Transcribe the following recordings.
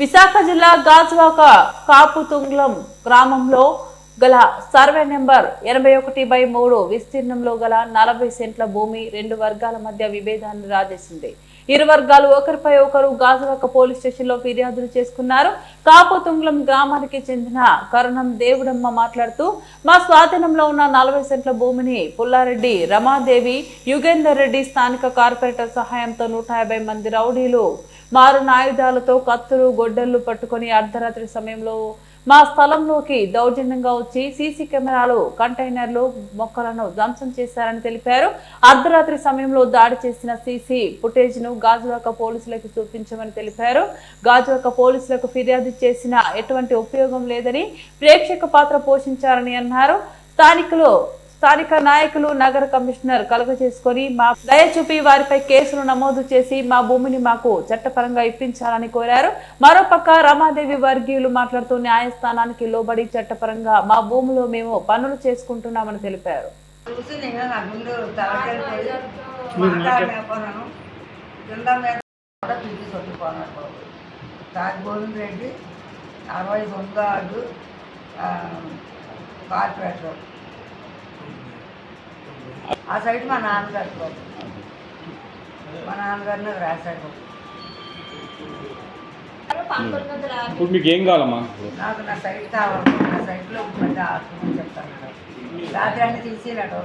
విశాఖ జిల్లా గాజువాక కాపుతుంగ్లం గ్రామంలో గల సర్వే నెంబర్ ఎనభై ఒకటి బై మూడు విస్తీర్ణంలో గల నలభై సెంట్ల భూమి రెండు వర్గాల మధ్య విభేదాన్ని రాజేసింది. ఇరు వర్గాలు ఒకరిపై ఒకరు గాజువాక పోలీస్ స్టేషన్లో ఫిర్యాదులు చేసుకున్నారు. కాపుతుంగ్లం గ్రామానికి చెందిన కరుణం దేవుడమ్మ మాట్లాడుతూ మా స్వాధీనంలో ఉన్న నలభై సెంట్ల భూమిని పుల్లారెడ్డి రమాదేవి యుగేందర్ రెడ్డి స్థానిక కార్పొరేటర్ సహాయంతో నూట యాభై మంది రౌడీలు మారు నాయుధాలతో కత్తులు గొడ్డళ్ళు పట్టుకొని అర్ధరాత్రి సమయంలో మా స్థలంలోకి దౌర్జన్యంగా వచ్చి సీసీ కెమెరాలు కంటైనర్లు మొక్కలను ధ్వంసం చేశారని తెలిపారు. అర్ధరాత్రి సమయంలో దాడి చేసిన సీసీ ఫుటేజ్ను గాజువాక పోలీసులకు చూపించమని తెలిపారు. గాజువాక పోలీసులకు ఫిర్యాదు చేసిన ఎటువంటి ఉపయోగం లేదని ప్రేక్షక పాత్ర పోషించారని అన్నారు. స్థానికులు స్థానిక నాయకులు నగర కమిషనర్ కలుగ చేసుకుని మా దయ చూపి వారిపై కేసులు నమోదు చేసి మా భూమిని మాకు చట్టపరంగా ఇప్పించాలని కోరారు. మరోపక్క రమాదేవి వర్గీయులు మాట్లాడుతూ న్యాయస్థానానికి లోబడి చట్టపరంగా మా భూమిలో మేము పనులు చేసుకుంటున్నామని తెలిపారు. చూసి మాట్లాడలేకపోయాను కింద మీద కూడా పిలిచి కొట్టుకున్నాడు రాజ్ గోవింద్ రెడ్డి అరవై సొంతాడు కార్పొరేటర్ ఆ సైడ్ మా నాన్నగారు మా నాన్నగారిని రాశాడు ఇప్పుడు మీకు ఏం కావాలమ్మా? నాకు నా సైట్ కావాలి. నా సైట్లో పెద్ద ఆడుతుందని చెప్తాను రాత్రి అన్ని తీసినాడు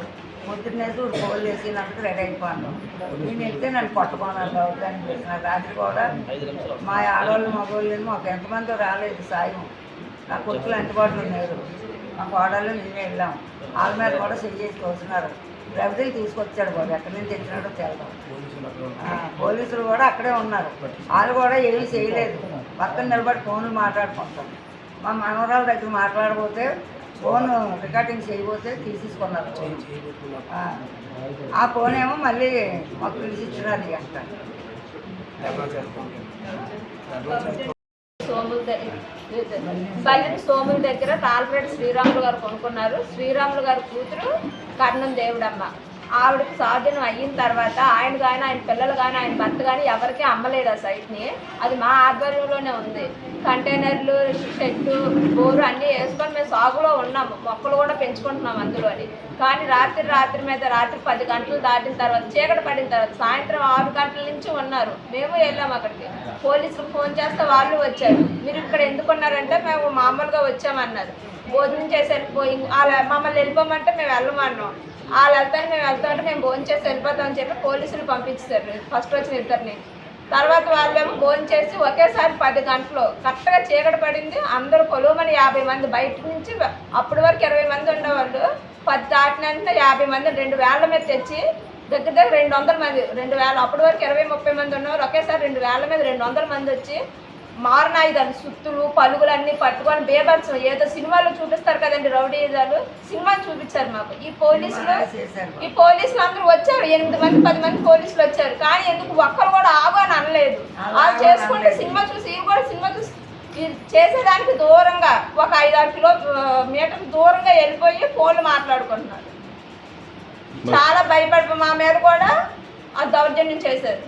చూడు కోళ్ళు వేసినందుకు రెడీ అయిపోయాను. నేను వెళ్తే నన్ను పట్టుకున్నాను అని చెప్పిన రాత్రి కూడా మా ఆడవాళ్ళు మగవాళ్ళు మాకు ఎంతమంది రాలేదు సాయం. నా కొడుకులు అంటుబాట్లు ఉన్నారు? మా కోడళ్ళు నేనే వెళ్ళాం. వాళ్ళ మీద కూడా చెయ్యేసి తోస్తున్నారు రవిదలు తీసుకొచ్చాడు బాబు. ఎక్కడి నుంచి తెచ్చినాడో తెలదాం పోలీసులు కూడా అక్కడే ఉన్నారు. వాళ్ళు కూడా ఏమీ చేయలేదు. పక్కన నిలబడి ఫోన్లు మాట్లాడుకుంటారు. మా మనవరాల దగ్గర మాట్లాడబోతే ఫోన్ రికార్డింగ్ చేయబోతే తీసేసుకున్నారు. ఆ. ఆ ఫోన్ ఏమో మళ్ళీ మాకు పిలిచి ఇచ్చినారు అంట. సోముల దగ్గర బల్లిని సోముల దగ్గర తాల్పరెడ్డి శ్రీరాములు గారు కొనుక్కున్నారు. శ్రీరాములు గారి కూతురు కర్ణం దేవుడమ్మ. ఆవిడకి స్వాధీనం అయిన తర్వాత ఆయన కానీ ఆయన పిల్లలు కానీ ఆయన భర్త కానీ ఎవరికీ అమ్మలేదు ఆ సైట్ని? అది మా ఆధ్వర్యంలోనే ఉంది. కంటైనర్లు షెడ్డు బోరు అన్నీ వేసుకొని మేము సాగులో ఉన్నాము. మొక్కలు కూడా పెంచుకుంటున్నాం అందులోని. కానీ రాత్రి రాత్రి మీద రాత్రి పది గంటలు దాటిన తర్వాత చీకటి పడిన తర్వాత సాయంత్రం ఆరు గంటల నుంచి ఉన్నారు. మేము వెళ్ళాం అక్కడికి. పోలీసులకు ఫోన్ చేస్తే వాళ్ళు వచ్చారు. మీరు ఇక్కడ ఎందుకున్నారంటే మేము మామూలుగా వచ్చామన్నారు. భోజనం చేసి వెళ్ళిపోయి వాళ్ళ మమ్మల్ని వెళ్ళిపోమంటే మేము వెళ్ళమన్నాం. వాళ్ళు వెళ్తాను మేము వెళ్తామంటే మేము భోజనం చేసి వెళ్ళిపోతామని చెప్పి పోలీసులు పంపించారు. ఫస్ట్ వచ్చిన ఇద్దరిని తర్వాత వాళ్ళేమో భోజనం చేసి ఒకేసారి పది గంటలు కరెక్ట్గా చీకటి పడింది. అందరూ పొలవమని యాభై మంది బయట నుంచి అప్పటి వరకు ఇరవై మంది ఉండేవాళ్ళు. పది దాటినంత యాభై మంది రెండు వేల మీద తెచ్చి దగ్గర దగ్గర రెండు వందల మంది రెండు వేల అప్పటి వరకు ఇరవై ముప్పై మంది ఉన్నవారు ఒకేసారి రెండు వేల మీద రెండు వందల మంది వచ్చి మారణాయుధాలు సుత్తులు పలుగులు అన్ని పట్టుకొని బేబత్సం ఏదో సినిమాలు చూపిస్తారు కదండి రౌడీజాలు. సినిమాలు చూపించారు మాకు. ఈ పోలీసులు ఈ పోలీసులు అందరూ వచ్చారు. ఎనిమిది మంది పది మంది పోలీసులు వచ్చారు. కానీ ఎందుకు ఒక్కరు కూడా ఆగు అని అనలేదు. వాళ్ళు చేసుకుంటే సినిమా చూసి ఇవి కూడా సినిమా చూసి చేసేదానికి దూరంగా ఒక ఐదు ఆరు కిలో మీటర్ దూరంగా వెళ్ళిపోయి ఫోన్లు మాట్లాడుకుంటున్నారు. చాలా భయపడి మా మీద కూడా ఆ దౌర్జన్యం చేశారు?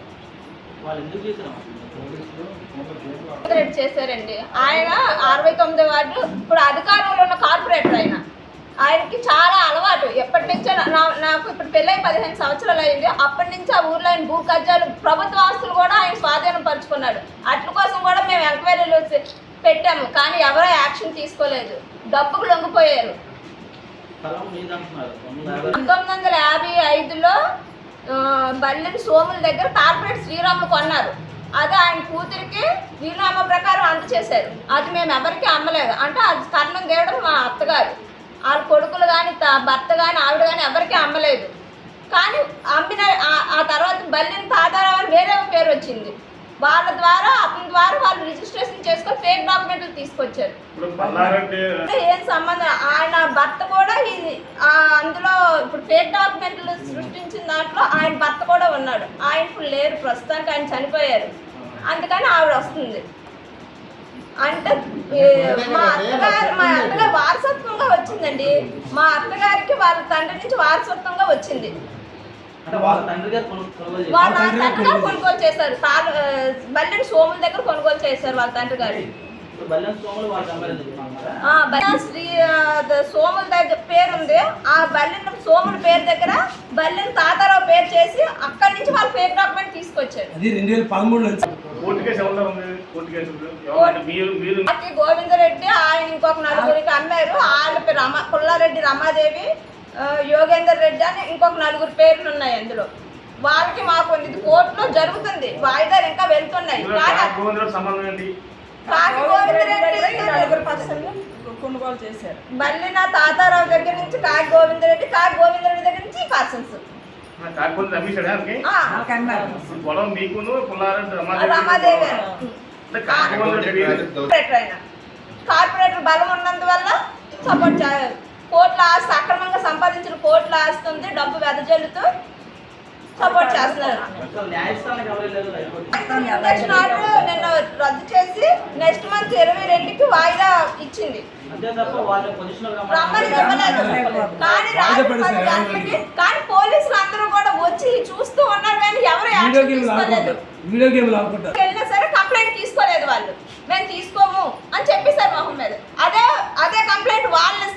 రెడ్డి చేశారండి. ఆయన అరవై తొమ్మిది వార్డు ఇప్పుడు అధికారంలో ఉన్న కార్పొరేటర్ ఆయన. ఆయనకి చాలా అలవాటు. ఎప్పటి నుంచో నా- నాకు ఇప్పుడు పెళ్ళై పదిహేను సంవత్సరాలు అయింది. అప్పటి నుంచి ఆ ఊర్లో ఆయన భూ కబ్జాలు ప్రభుత్వ ఆస్తులు కూడా ఆయన స్వాధీనం పరుచుకున్నాడు. అట్ల కోసం కూడా మేము ఎంక్వైరీలు పెట్టాము. కానీ ఎవరో యాక్షన్ తీసుకోలేదు. డబ్బుకు లొంగిపోయారు. పంతొమ్మిది వందల యాభై ఐదులో ఆ, బల్లెని సోముల దగ్గర కార్పొరేట్ శ్రీరాములు కొన్నారు. అది ఆయన కూతురికి వీలునామా ప్రకారం అందచేశారు అది మేము ఎవరికి అమ్మలేదు. అంటే అది కర్ణం దేవుడు మా అత్తగారు. వాళ్ళ కొడుకులు కానీ భర్త కానీ ఆవిడ కానీ ఎవరికి అమ్మలేదు. కానీ అమ్మిన ఆ- తర్వాత బల్లిని తాతారావు అని వేరే పేరు వచ్చింది. వాళ్ళ ద్వారా అతని ద్వారా వాళ్ళు రిజిస్ట్రేషన్ ఫేక్ డాక్యుమెంట్లు తీసుకొచ్చారు. ఏం సంబంధం? ఆయన భర్త కూడా అందులో ఇప్పుడు ఫేక్ డాక్యుమెంట్లు సృష్టించిన దాంట్లో ఆయన భర్త కూడా ఉన్నాడు. ఆయన ఇప్పుడు లేరు ప్రస్తుతానికి ఆయన చనిపోయారు. అందుకని ఆవిడ వస్తుంది. అంటే మా అత్తగారు మా అత్తగారు వారసత్వంగా వచ్చిందండి. మా అత్తగారికి వాళ్ళ తండ్రి నుంచి వారసత్వంగా వచ్చింది. వాళ్ళ తండ్రి గారు కొను- కొనుగోలు చేశారు. వాళ్ళ తండ్రి గారు కొనుగోలు చేశారు. తాను బల్లెని సోముల దగ్గర కొనుగోలు చేశారు వాళ్ళ తండ్రి గారు. శ్రీ సోముల దగ్గర పేరు ఉంది. ఆ బల్లెన సోముల పేరు దగ్గర బల్లెన తాతారావు పేరు చేసి అక్కడి నుంచి వాళ్ళు ఫేక్ డాక్యుమెంట్ తీసుకొచ్చారు. అది రెండు వేల పదమూడు నుంచి గోవిందరెడ్డి ఆయన ఇంకొక నలుగురికి అమ్మారు వాళ్ళ పేరు రమ పుల్లారెడ్డి రమాదేవి. యోగేందర్ రెడ్డి అని ఇంకొక నలుగురు పేర్లు ఉన్నాయి అందులో. వాళ్ళకి మాకు ఉంది. ఇది కోర్టులో జరుగుతుంది. వాయిదాలు ఇంకా వెళ్తున్నాయి. కొనుగోలు చేశారు. మళ్ళీ నా తాతారావు దగ్గర నుంచి కాకి గోవిందరెడ్డి కాకి గోవిందరెడ్డి దగ్గర నుంచి పర్సన్స్. కార్పొరేటర్ బలం ఉన్నందువల్ల సపోర్ట్ చే- కోట్ల ఆస్తి అక్రమంగా సంపాదించిన కోట్ల ఆస్తి ఉంది డబ్బు వెదజల్లుతూ సపోర్ట్ చేస్తున్నారు. ప్రొటెక్షన్ ఆర్డర్ నిన్న రద్దు చేసి నెక్స్ట్ మంత్ ఇరవై రెండుకి వాయిదా ఇచ్చింది. రమ్మని చెప్పలేదు. కానీ రాత్రి పది గంటలకి కానీ పోలీసులు అందరూ కూడా వచ్చి చూస్తూ ఉన్నారు కానీ ఎవరు యాక్షన్ తీసుకోలేదు. వెళ్ళినా సరే కంప్లైంట్ తీసుకోలేదు వాళ్ళు. మేము తీసుకోము అని చెప్పేశారు మొహం మీద. అదే అదే కంప్లైంట్ వాళ్ళు ఇస్తే మా మమ్మల్ని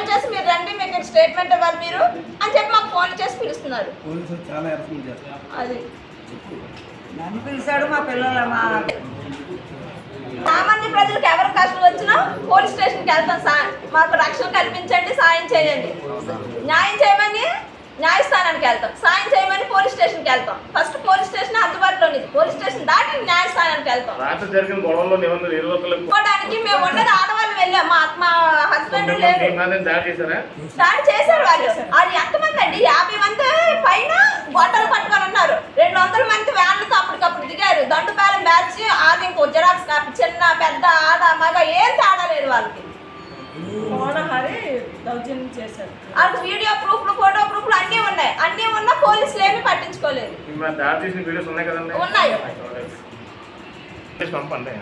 ఫోన్ చేసి మీరు రండి మీకు స్టేట్మెంట్ ఇవ్వాలి మీరు అని చెప్పి మాకు ఫోన్ చేసి పిలుస్తున్నారు. అది. నన్ను పిలిచాడు మా పిల్లలు మా సామాన్య ప్రజలకు ఎవరు కష్టం వచ్చినా పోలీస్ స్టేషన్కి వెళ్తాం సా మాకు రక్షణ కల్పించండి సాయం చేయండి. న్యాయం చేయమని న్యాయస్థానానికి వెళ్తాం. సాయం చేయమని పోలీస్ స్టేషన్కి వెళ్తాం. ఫస్ట్ పోలీస్ స్టేషన్ అందుబాటులో ఉంది. పోలీస్ స్టేషన్ దాటి న్యాయస్థానానికి వెళ్తాం. మేము ఉన్నది ఆడవాళ్ళు వెళ్ళాం. మా మా హస్బెండ్ లేరు. దాడి చేశారా? వాళ్ళు. అది ఎంతమంది అండి? యాభై మంది పైన గొట్టలు పట్టుకొని ఉన్నారు. రెండు వందల మంది వ్యాన్లతో అప్పటికప్పుడు దిగారు. దండుపాలెం బ్యాచ్ అది ఇంకో జిరాక్స్ కాపీ. చిన్న పెద్ద ఆడ మగ ఏం తేడా లేదు వాళ్ళకి. దౌర్జన్యం చేశారు. వాళ్ళకి వీడియో ప్రూఫ్లు ఫోటో ప్రూఫ్లు అన్నీ ఉన్నాయి. అన్నీ ఉన్నా పోలీసులు ఏమీ పట్టించుకోలేదు. ఉన్నాయి కదండి? ఉన్నాయి. చేసి పంపండి.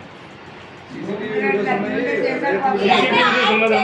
ఉన్నది